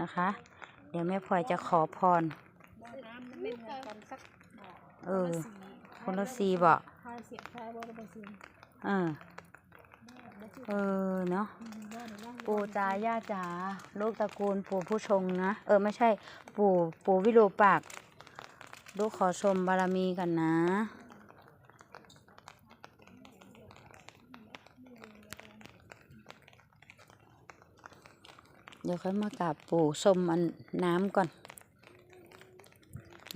นะคะ เดี๋ยวแม่พลอยจะขอพร เออ คนละสีบอกทายเสียงทายบ่เออเออเนาะปู่จาย่าจ๋าลูกตระกูลปู่ผู้ชงนะ เออ ไม่ใช่ ปู่ปู่วิโรปาก ลูกขอชมบารมีกันนะ เดี๋ยวค่อยมากราบปู่ชมอันน้ำก่อน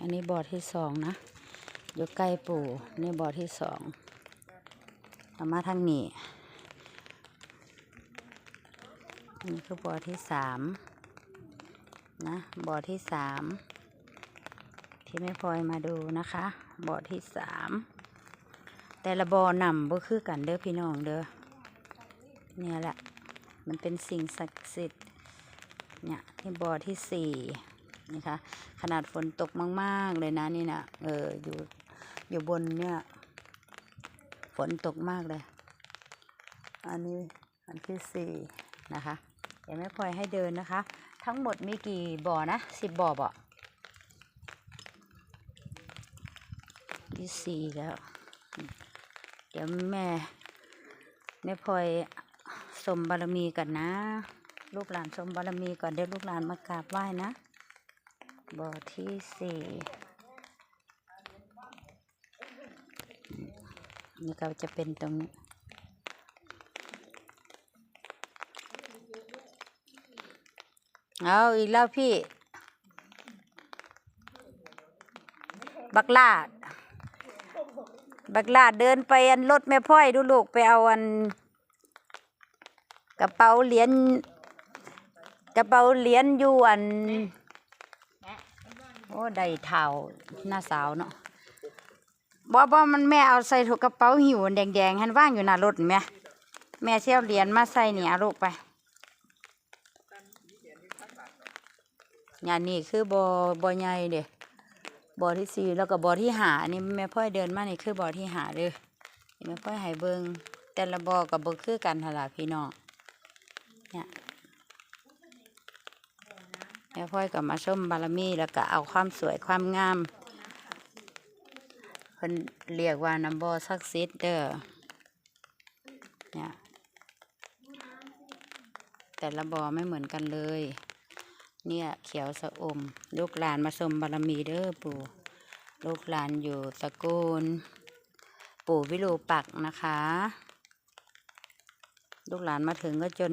อันนี้บ่อที่สองนะอยู่ใกล้ปู่ในบ่อที่สองเอมาทางนี้นนี้คือบ่อที่สามนะบ่อที่สามที่แม่พลอยมาดูนะคะบ่อที่สามแต่ละบ่อนำบ่คือกันเด้อพี่น้องเด้อเนี่ยแหละมันเป็นสิ่งศักดิ์สิทธิ์ เนี่ยที่บ่อที่สี่นะคะขนาดฝนตกมาก ๆ เลยนะนี่นะเอออยู่อยู่บนเนี่ย ฝนตกมากเลย อันนี้อันที่สี่นะคะเดี๋ยวแม่พลอยให้เดินนะคะ ทั้งหมดมีกี่บ่อนะสิบบ่อบ่ที่สี่แล้ว เดี๋ยวแม่แม่พลอยสมบารมีกันนะ ลูกหลานสมบารมีก่อนเดี๋ยวลูกหลานมากราบไหว้นะ บ่อที่สี่นี่ก็จะเป็นตรงนี้เอาอีกแล้วพี่ บักลาด บักลาดเดินไปอันรถแม่พ่อยดูลูกไปเอาอัน กระเป๋าเหรียญ กระเป๋าเหรียญอยู่อันโอ้ได้เท่าหน้าสาวเนาะบ่บ่มันแม่เอาใส่ถุงกระเป๋าหิวอันแดงๆหันว่างอยู่หน้ารถเห็นไหมแม่เชี่ยวเหรียญมาใส่นี่เอาลูกไปงานนี้คือบ่อบ่อใหญ่เด้บ่อที่สี่แล้วก็บ่อที่หาอันนี้แม่พ่อยเดินมานี่คือบ่อที่หาเด้อแม่พ่อยให้เบิ่งแต่ละบ่อกับบ่คือกันหั่นล่ะพี่น้องเนี่ยแม่พ่อยก็มาชมบารมีแล้วก็เอาความสวยความงามเพิ่นเรียกว่าน้ำบ่อศักดิ์สิทธิ์เด้อเนี่ยแต่ละบ่อไม่เหมือนกันเลย เนี่ยเขียวสะอม ลูกหลานมาชมบารมีเด้อปู่ ลูกหลานอยู่ตระกูล ปู่วิรูปักนะคะ ลูกหลานมาถึงก็จน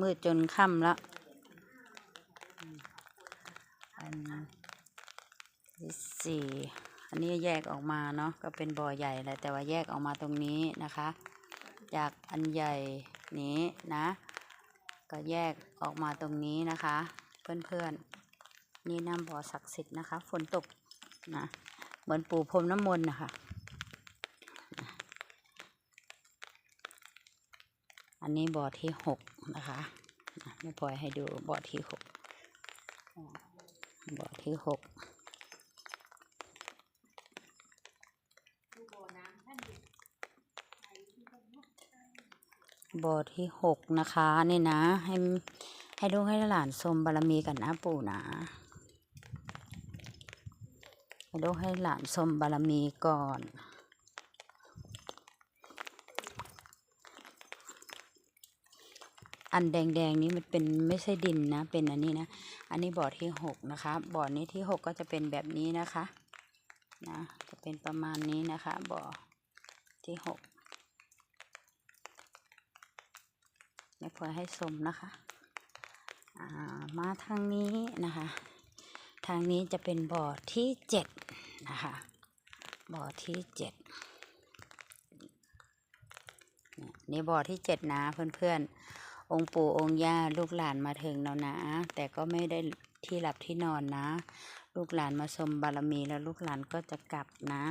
มืดจนค่ำแล้ว อันที่สี่อันนี้แยกออกมาเนาะก็เป็นบ่อใหญ่แหละแต่ว่าแยกออกมาตรงนี้นะคะ จากอันใหญ่นี้นะ ก็แยกออกมาตรงนี้นะคะ เพื่อนๆนี่น้ำบ่อศักดิ์สิทธิ์นะคะฝนตกนะเหมือนปู่พรมน้ำมนต์นะคะอันนี้บ่อที่หกนะคะไม่ปล่อยให้ดูบ่อที่หก บ่อที่หกบ่อที่หกนะคะนี่นะ ให้ให้ลูกให้หลานชมบารมีกันนะปู่นะให้ลูกให้หลานชมบารมีก่อน อันแดงๆนี้มันเป็นไม่ใช่ดินนะ เป็นอันนี้นะ อันนี้บ่อที่หกนะคะ บ่อนี้ที่หกก็จะเป็นแบบนี้นะคะ นะ จะเป็นประมาณนี้นะคะ บ่อที่หกไม่พอให้ชมนะคะามาทางนี้นะคะ ทางนี้จะเป็นบ่อที่เจ็ดนะคะ บ่อที่เจ็ดเนี่ยนี่บ่อที่เจ็ดนะเพื่อนๆ องค์ปู่องค์ย่าลูกหลานมาถึงแล้วนะ แต่ก็ไม่ได้ที่หลับที่นอนนะ ลูกหลานมาชมบารมีแล้วลูกหลานก็จะกลับนะ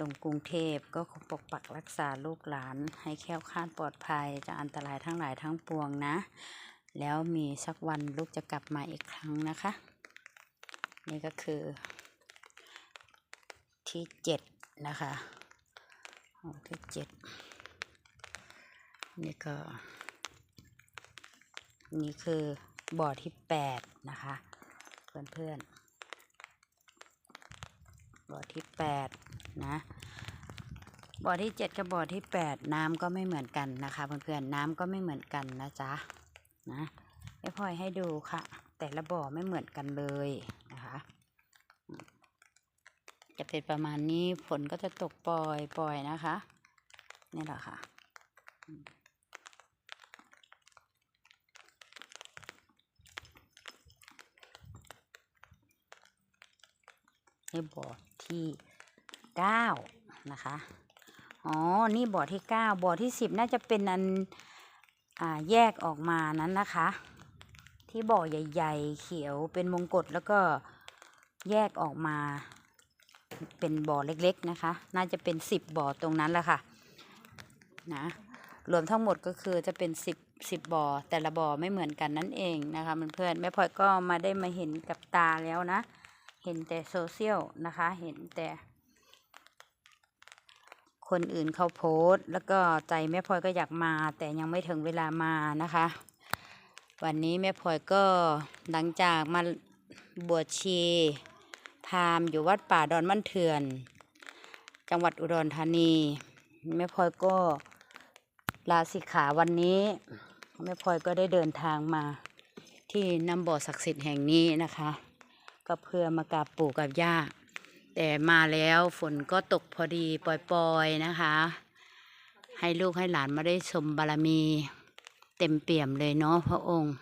ลงกรุงเทพก็ขอปกปักรักษาลูกหลานให้แค้วคลาดปลอดภัยจากอันตรายทั้งหลายทั้งปวงนะ แล้วมีสักวันลูกจะกลับมาอีกครั้งนะคะ นี่ก็คือ ที่เจ็ดนะคะที่เจ็ดนี่ก็ นี่คือบ่อที่แปดนะคะเพื่อนเพื่อนบ่อที่แปดนะบ่อที่เจ็ดกับบ่อที่แปดน้ำก็ไม่เหมือนกันนะคะเพื่อนๆน้ำก็ไม่เหมือนกันนะจ๊ะนะไม่พลอยให้ดูค่ะ แต่ละบ่อไม่เหมือนกันเลยนะคะจะเป็นประมาณนี้ฝนก็จะตกปล่อยปล่อยนะคะ นี่แหละค่ะ นี่บ่อที่เก้านะคะ อ๋อ นี่บ่อที่เก้าบ่อที่สิบน่าจะเป็นอันอแยกออกมานั้นนะคะ ที่บ่อใหญ่ ๆ เขียวเป็นมงกฎแล้วก็แยกออกมาเป็นบ่อเล็กๆนะคะ น่าจะเป็นสิบบ่อตรงนั้นแหละค่ะนะรวมทั้งหมดก็คือจะเป็นสิบสิบบ่อแต่ละบ่อไม่เหมือนกันนั่นเองนะคะเพื่อนๆแม่พลอยก็มาได้มาเห็นกับตาแล้วนะ เห็นแต่โซเชียลนะคะ เห็นแต่ คนอื่นเขาโพสต์ แล้วก็ใจแม่พลอยก็อยากมา แต่ยังไม่ถึงเวลามานะคะ วันนี้แม่พลอยก็หลังจากมาบวชชีพราหมณ์อยู่วัดป่าดอนมั่นเถื่อน จังหวัดอุดรธานี แม่พลอยก็ลาสิกขาวันนี้แม่พลอยก็ได้เดินทางมาที่น้ำบ่อศักดิ์สิทธิ์แห่งนี้นะคะ ก็เพื่อมากราบปู่กับย่า แต่มาแล้วฝนก็ตกพอดีปล่อยๆนะคะ ให้ลูกให้หลานมาได้ชมบารมี เต็มเปี่ยมเลยเนาะพระองค์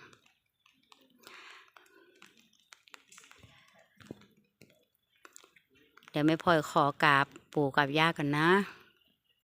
เดี๋ยวไม่พลอยขอกราบปู่กับย่ากันนะ